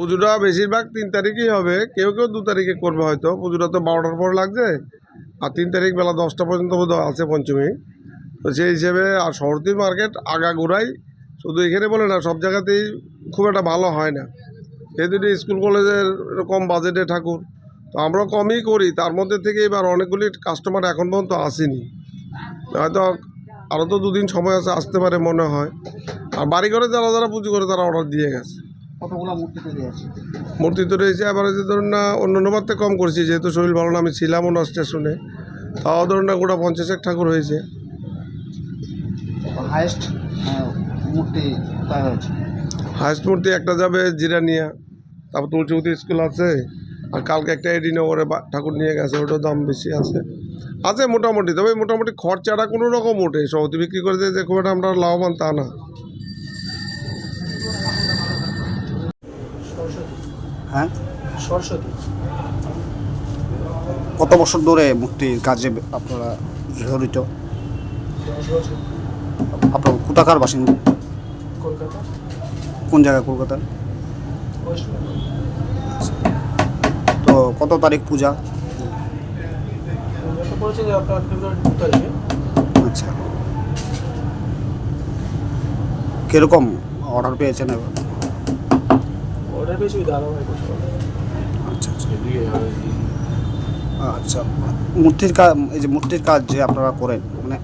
পুজোটা বেশিরভাগ তিন তারিখই হবে। কেউ কেউ দু তারিখে করবে হয়তো। পুজোটা তো বারোটার পর লাগছে। আর তিন তারিখ বেলা দশটা পর্যন্ত বোধ আছে পঞ্চমী। তো সেই হিসেবে আর শরতী মার্কেট আগাগোড়াই শুধু এখানে বলে না, সব জায়গাতেই খুব একটা ভালো হয় না। এই দুটি স্কুল কলেজের এরকম বাজেটে ঠাকুর। তো আমরা কমই করি। তার মধ্যে থেকে এবার অনেকগুলি কাস্টমার এখন পর্যন্ত আসেনি। হয়তো আরও তো দুদিন সময় আছে, আসতে পারে মনে হয়। আর বাড়ি ঘরে যারা যারা পুজো করে, তারা অর্ডার দিয়ে গেছে। কতগুলো মূর্তি তৈরি আছে মূর্তি তো রয়েছে আবার যে ধরুন না অন্য নম্বরতে কম করছি যেহেতু শরীর ভালো না আমি ছিলাম না স্টেশনে তাও ধরুন না গোটা পঞ্চাশ এক ঠাকুর হয়েছে। হায়েস্ট মূর্তি হায়েস্ট মূর্তি একটা যাবে জিরানিয়া তারপর তুলসীবতী স্কুল আছে আর কালকে একটা এডিনগরে বা- ঠাকুর নিয়ে গেছে ওটার দাম বেশি আছে। আছে মোটামুটি তবে মোটামুটি খরচাটা কোনো রকম ওঠে সৌদি বিক্রি করে দিয়ে যে খুব একটা আমরা লাভবান তা না। হ্যাঁ? সরস্বতী। কত বছর ধরে মূর্তির কাজে আপনারা জড়িত? আপনার কোথাকার বাসিন্দা? কলকাতা। কোন জায়গায় কলকাতার তো কত তারিখ পূজা? আচ্ছা। কীরকম অর্ডার পেয়েছেন এবার? ওই দাদাভাই করতে আচ্ছা আচ্ছা। আচ্ছা মূর্তির কাজ এই যে মূর্তির কাজ যে আপনারা করেন মানে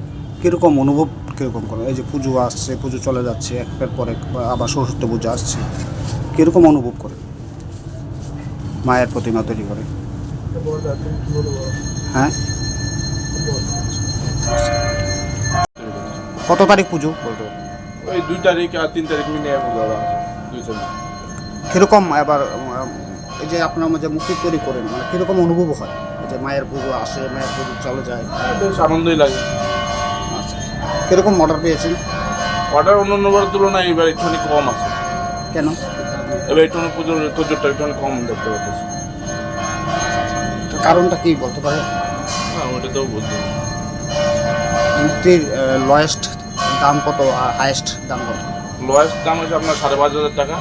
কীরকম অনুভব কীরকম করেন? এই যে পুজো আসছে পুজো চলে যাচ্ছে একের পর এক আবার সরস্বতী পুজো আসছে কীরকম অনুভব করেন? মায়ের প্রতিমা তৈরি করে। হ্যাঁ? কত তারিখ পুজো? বলতে। ওই দুই তারিখ আর তিন তারিখ মিলে পুজো দুই তারিখ। কীরকম এবার এই যে আপনার যে মূর্তি তৈরি করেন মানে কীরকম অনুভব হয়? যে মায়ের পুজো আসে মায়ের পুজো চলে যায়। বেশ আনন্দই লাগে। আচ্ছা কীরকম অর্ডার পেয়েছেন? অর্ডার অন্য অন্যবারের তুলনায় এবার একটুখানি কম আছে। কেন? এবার একটুখানি পুজোর তোজোরটা একটুখানি কম দেখতে পাচ্ছি। কারণটা কি বলতে পারেন? হ্যাঁ ওটা তো বলতে হবে। মূর্তির লয়েস্ট দাম কত আর হায়েস্ট দাম কত? লয়েস্ট দাম হচ্ছে আপনার সাড়ে পাঁচ হাজার টাকা।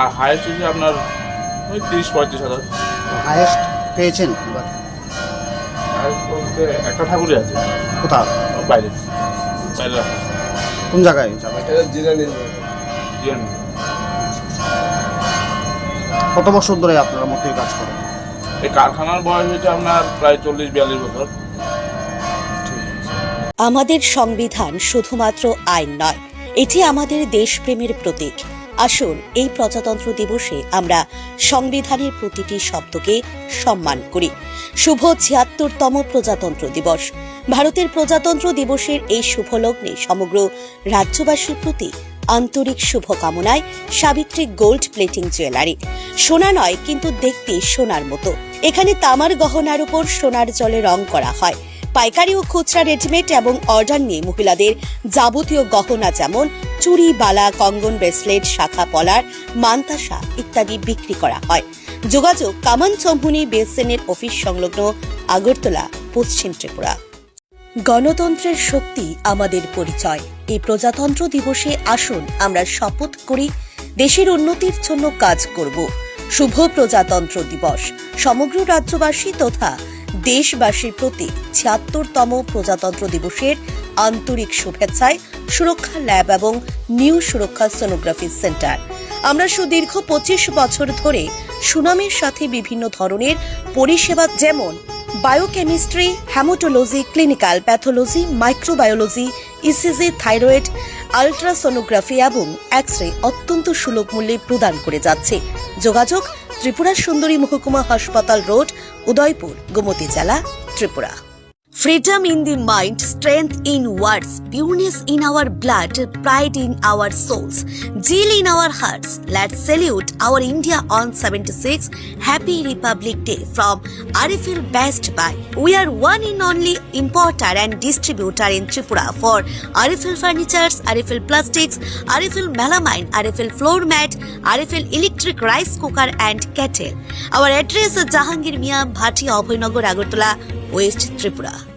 আর হায়েস্ট হচ্ছে আপনার ওই তিরিশ পঁয়ত্রিশ হাজার। হায়েস্ট পেয়েছেন এবার? হায়েস্ট বলতে একটা ঠাকুরই আছে। কোথাও? বাইরে। বাইরে কোন জায়গায়? জিরানি। কত বছর ধরে আপনারা মূর্তির কাজ করেন? এই কারখানার বয়স হচ্ছে আপনার প্রায় চল্লিশ বিয়াল্লিশ বছর। আমাদের সংবিধান শুধুমাত্র আইন নয় এটি আমাদের দেশপ্রেমের প্রতীক। আসুন, এই প্রজাতন্ত্র দিবসে আমরা সংবিধানের প্রতিটি শব্দকে সম্মান করি। শুভ ছিয়াত্তরতম প্রজাতন্ত্র দিবস। ভারতের প্রজাতন্ত্র দিবসের এই শুভ লগ্নে সমগ্র রাজ্যবাসীর প্রতি আন্তরিক শুভকামনায় সাবিত্রী গোল্ড প্লেটিং জুয়েলারি। সোনা নয়, কিন্তু দেখতে সোনার মতো। এখানে তামার গহনার উপর সোনার জলে রং করা হয়। পাইকারি ও খুচরা রেডিমেড এবং অর্ডার নিয়ে মহিলাদের যাবতীয় গহনা যেমন চুড়ি বালা, কঙ্গন ব্রেসলেট, শাখা পলার, মান্তাসা ইত্যাদি বিক্রি করা হয়। যোগাযোগ কামান চম্পুনি বেসেনের অফিস সংলগ্ন আগরতলা, পশ্চিম ত্রিপুরা। গণতন্ত্রের শক্তি আমাদের পরিচয়। এই প্রজাতন্ত্র দিবসে আসুন আমরা শপথ করি, দেশের উন্নতির জন্য কাজ করব। শুভ প্রজাতন্ত্র দিবস। সমগ্র রাজ্যবাসী তথা দেশবাসীর প্রতি ছিয়াত্তরতম প্রজাতন্ত্র দিবসের আন্তরিক শুভেচ্ছায় সুরক্ষা ল্যাব এবং নিউ সুরক্ষা সোনোগ্রাফি সেন্টার। আমরা সুদীর্ঘ পঁচিশ বছর ধরে সুনামের সাথে বিভিন্ন ধরনের পরিষেবা যেমন biochemistry haematology clinical pathology microbiology ECG thyroid ultrasonography এবং এক্স রে অত্যন্ত সুলভ মূল্যে প্রদান করে যাচ্ছে। যোগাযোগ ত্রিপুরা সুন্দরী মহকুমা হাসপাতাল রোড উদয়পুর গোমতী জেলা Tripura. Freedom in the mind, strength in words, pureness in our blood, pride in our souls, zeal in our hearts. Let's salute our India on 76 Happy Republic Day from Arifil Best Buy. We are one and only importer and distributor in Tripura for Arifil Furnitures, Arifil Plastics, Arifil Melamine, Arifil Floor Mat, Arifil Electric Rice Cooker and Kettle. Our address is Jahangir Mia Bhati Abhaynagar Agartala, West Tripura.